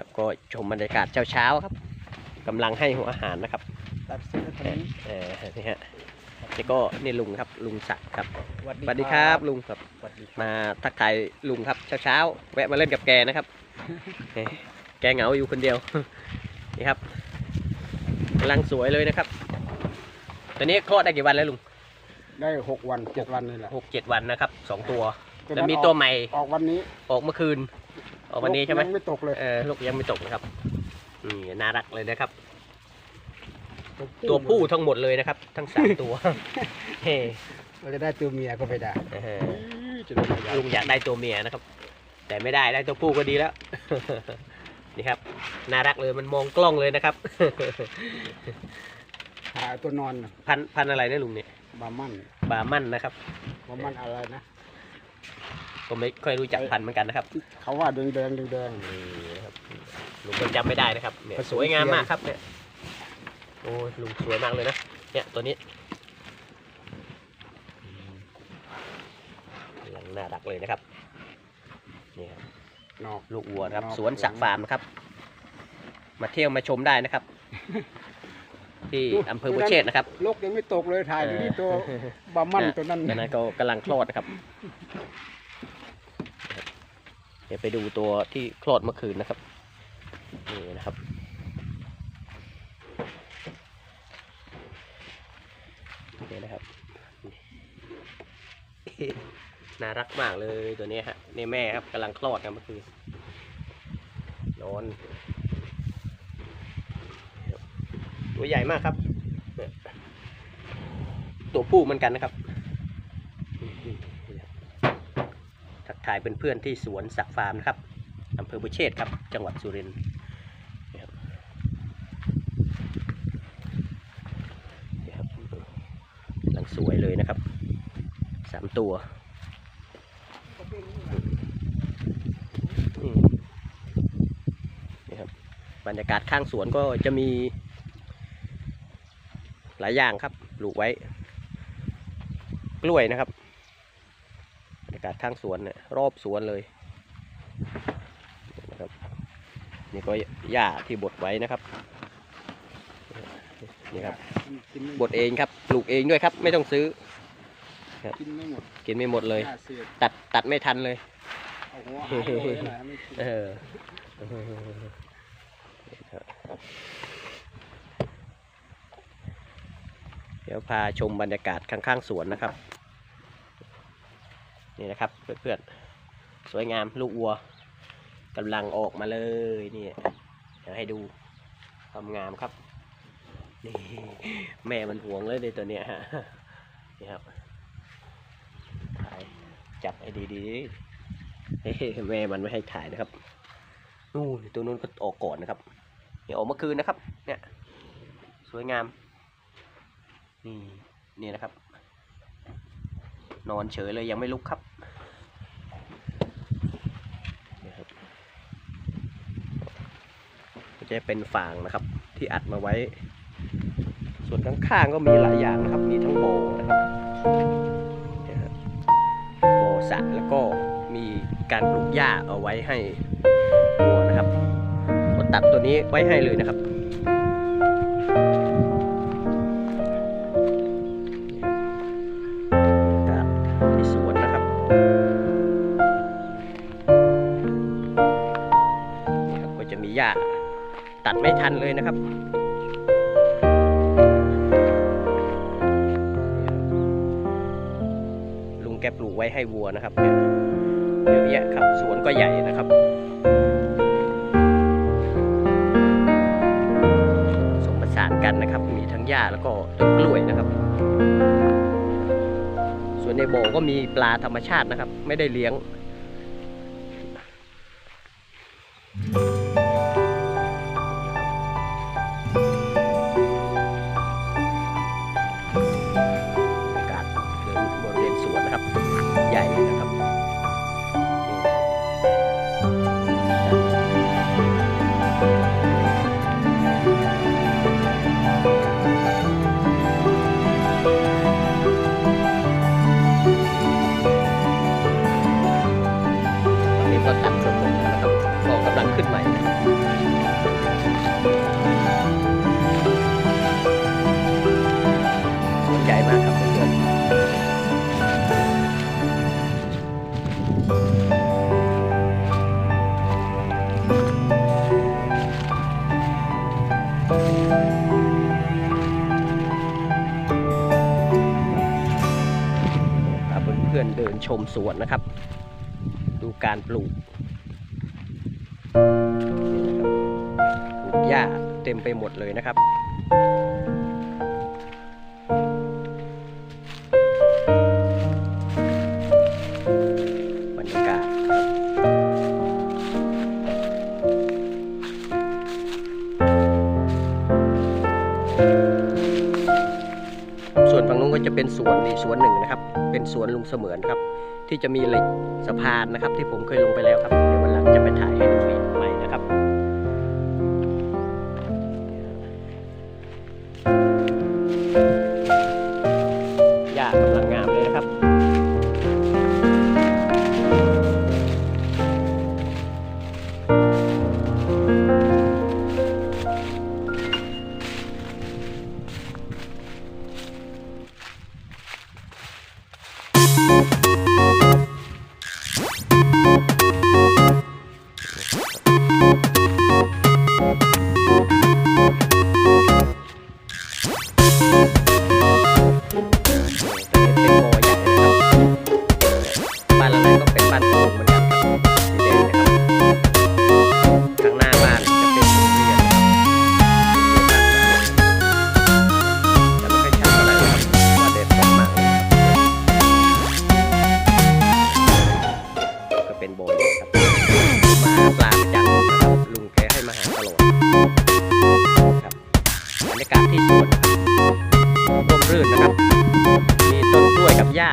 ครับก็ชมบรรยากาศเช้าๆครับกำลังให้หัวอาหารนะครับตัดเสื้อตัวนี้เออนี่ฮะนี่ก็นี่ลุงครับลุงศักดิ์ครับสวัสสวัสดีครับลุงครับสวัสดีครับมาทักทายลุงครับเช้าๆแวะมาเล่นกับแกนะครับเอ้ยแกเหงาอยู่คนเดียวนี่ครับกำลังสวยเลยนะครับ ตอนนี้คลอดได้กี่วันแล้วลุงได้หกวันเจ็ดวันเลยแหละหกเจ็ดวันนะครับสองตัวตัวแล้วนั้นมีออกตัวใหม่ออกวันนี้ออกเมื่อคืน ออกวันนี้ใช่ไหมยังไม่ตกเลยเออลูกยังไม่ตกนะครับนี่น่ารักเลยนะครับ ตัวผู้ทั้งหมดเลยนะครับ ทั้งสามตัวเฮ้เราจะได้ตัวเมียก็ไม่ได้เออจะได้ไม่ได้ลุงอยากได้ตัวเมียนะครับ แต่ไม่ได้ได้ตัวผู้ก็ดีแล้วนี่ครับน่ารักเลยมันมองกล้องเลยนะครับหาตัวนอนน่ะพันธุ์พันธุ์อะไรนะลุงเนี่ยบาร์มันบาร์มันนะครับบาร์มันอะไรนะ ผมไม่ค่อยรู้จักพันธุ์เหมือนกันนะครับเขาว่าแดงแดงแดง นี่นะครับลุงก็จำไม่ได้นะครับเนี่ยผสม สวยงามเทียมมากครับเนี่ยโอ้ยลุงสวยมากเลยนะเนี่ยตัวนี้อืมกำลังน่ารักเลยนะครับนี่ครับนอก ลูกวัวนะครับนอกสวนสักฟาร์มนะครับ มาเที่ยวมาชมได้นะครับ ที่อำเภอบุเชษนะครับ ลกยังไม่ตกเลยถ่ายไปที่ตัวเออบาร์มันน่ะตัวนั้น ตอนนั้นก็กำลังคลอดนะครับเดี๋ยวไปดูตัวที่คลอดเมื่อคืนนะครับนี่นะครับ นี่นะครับ น่ารักมากเลยตัวนี้ฮะนี่แม่ครับกำลังคลอดกันเมื่อคืนนอน ตัวใหญ่มากครับ ตัวผู้เหมือนกันนะครับ กทายเป็นเพื่อนๆที่สวนสักฟาร์มนะครับอำเภอบุเชษครับ จังหวัดสุรินทร์นี่ครับนี่ครับกำลังสวยเลยนะครับสามตัวนี่ครับบรรยากาศข้างสวนก็จะมี หลายอย่างครับปลูกไว้ กล้วยนะครับากาศข้างสวนเนี่ยรอบสวนเลยนะครับนี่ก็หญ้าที่บดไว้นะครับนี่ครับกินไม่บดเองครับปลูกเองด้วยครับ ไม่ต้องซื้อกินไม่หมดกินไม่หมดเลยหน้าเสียดตัดตัดไม่ทันเลยเอาหัวหายเลยนะไม่กินเออเดี๋ยวพาชมบรรยากาศข้างๆสวนนะครับ นี่นะครับเพื่อนๆสวยงามลูกวัวกำลังออกมาเลยนี่เดี๋ยวให้ดูความงามครับนี่แม่มันห่วงเลยในตัวเนี้ยฮะนี่ครับถ่ายจับให้ดีๆเฮ้แม่มันไม่ให้ถ่ายนะครับนู่นตัวนู้นก็ออกก่อนนะครับเนี่ยออกเมื่อคืนนะครับ เนี่ยสวยงามนี่นี่นะครับ นอนเฉยเลยยังไม่ลุกครับนี่ครับก็ จะเป็นฟางนะครับ ที่อัดมาไว้ ส่วนข้างๆก็มีหลายอย่างนะครับ มีทั้งบ่อนะครับโบสระแล้วก็มีการปลูกหญ้าเอาไว้ให้วัวนะครับก็ตัดตัวนี้ไว้ให้เลยนะครับอากาศที่สวนนะครับก็จะมีหญ้า ตัดไม่ทันเลยนะครับลุงแกปลูกไว้ให้วัวนะครับเยอะแยะครับสวนก็ใหญ่นะครับสมผสานกันนะครับ มีทั้งหญ้าแล้วก็ต้นกล้วยนะครับ ส่วนในบ่อก็มีปลาธรรมชาตินะครับ ไม่ได้เลี้ยง มสวนนะครับ ดูการปลูกปลูกหญ้าเต็มไปหมดเลยนะครับบร จะเป็นสวนอีกสวนหนึ่งนะครับ เป็นสวนลุงเสมือนครับ ที่จะมีเหล็กสะพานนะครับ ที่ผมเคยลงไปแล้วครับ เดี๋ยววันหลังจะไปถ่ายให้ดู you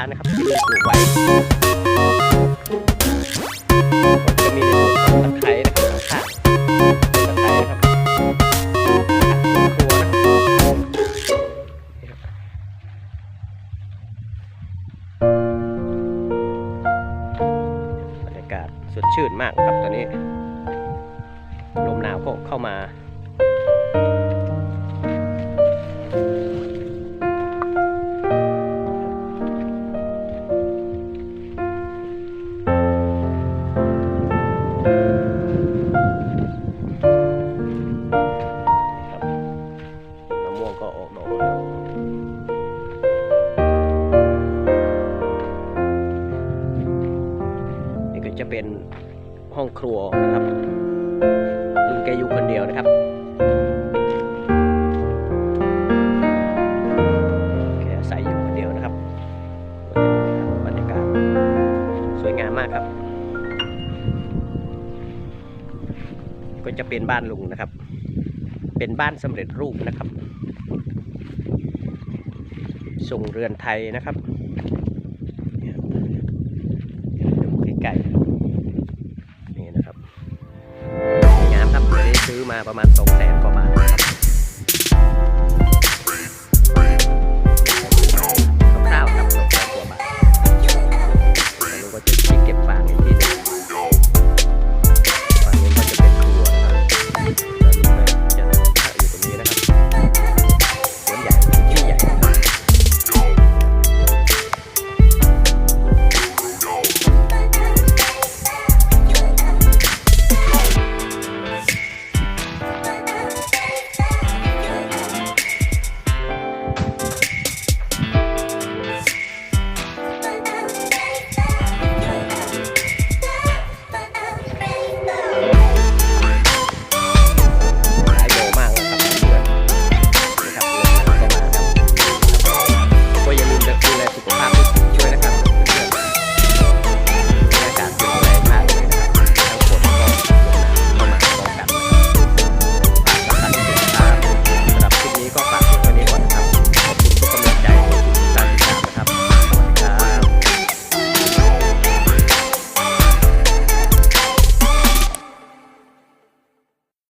นะครับที่ปลูกไว้ผมจะมีในส่วนของตะไคร้นะครับข้างตะไคร้นะครับควนะครับบรรยากาศสดชื่นมากครับตอนนี้ ลมหนาวก็เข้ามา จะเป็นห้องครัวนะครับลุงแกอยู่คนเดียวนะครับแกอาศัยอยู่คนเดียวนะครับบรรยากาศสวยงามมากครับ ก็จะเป็นบ้านลุงนะครับ เป็นบ้านสำเร็จรูปนะครับทรงเรือนไทยนะครับ ประมาณ2 0 0แสน